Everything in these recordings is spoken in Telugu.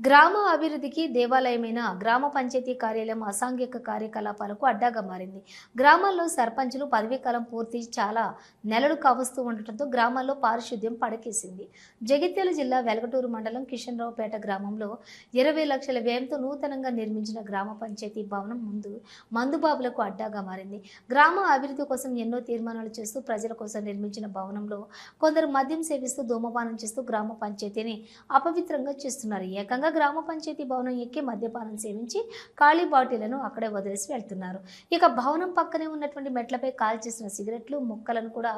గ్రామ అభివృద్ధికి దేవాలయమైన గ్రామ పంచాయతీ కార్యాలయం అసాంఘిక కార్యకలాపాలకు అడ్డాగా మారింది. గ్రామాల్లో సర్పంచులు పదవీకాలం పూర్తి చాలా నెలలు కావస్తూ ఉండటంతో గ్రామాల్లో పారిశుద్ధ్యం పడకేసింది. జగిత్యాల జిల్లా వెలగటూరు మండలం కిషన్రావుపేట గ్రామంలో ఇరవై లక్షల వ్యయంతో నూతనంగా నిర్మించిన గ్రామ పంచాయతీ భవనం ముందు మందుబాబులకు అడ్డాగా మారింది. గ్రామ అభివృద్ధి కోసం ఎన్నో తీర్మానాలు చేస్తూ ప్రజల కోసం నిర్మించిన భవనంలో కొందరు మద్యం సేవిస్తూ ధూమపానం చేస్తూ గ్రామ పంచాయతీని అపవిత్రంగా చేస్తున్నారు. ఏకంగా గ్రామ పంచాయతీ భవనం ఎక్కి మద్యపానం సేవించి ఖాళీ బాటిళ్ళను అక్కడే వదిలేసి వెళ్తున్నారు. ఇక భవనం పక్కనే ఉన్నటువంటి మెట్లపై కాల్చేసిన సిగరెట్లు ముక్కలను కూడా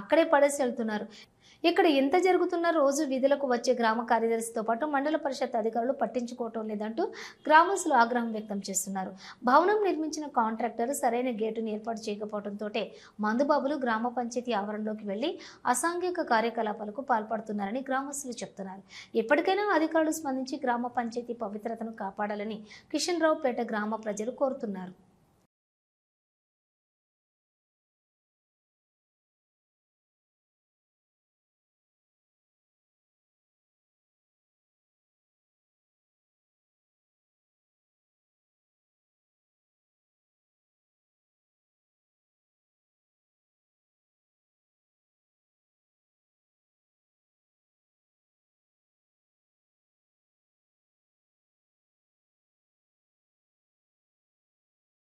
అక్కడే పడేసి వెళ్తున్నారు. ఇక్కడ ఎంత జరుగుతున్న రోజు విధులకు వచ్చే గ్రామ కార్యదర్శితో పాటు మండల పరిషత్ అధికారులు పట్టించుకోవటం లేదంటూ గ్రామస్తులు ఆగ్రహం వ్యక్తం చేస్తున్నారు. భవనం నిర్మించిన కాంట్రాక్టర్ సరైన గేటును ఏర్పాటు చేయకపోవడంతో మందుబాబులు గ్రామ పంచాయతీ ఆవరణలోకి వెళ్ళి అసాంఘిక కార్యకలాపాలకు పాల్పడుతున్నారని గ్రామస్తులు చెప్తున్నారు. ఇప్పటికైనా అధికారులు స్పందించి గ్రామ పంచాయతీ పవిత్రతను కాపాడాలని కిషన్ రావుపేట గ్రామ ప్రజలు కోరుతున్నారు.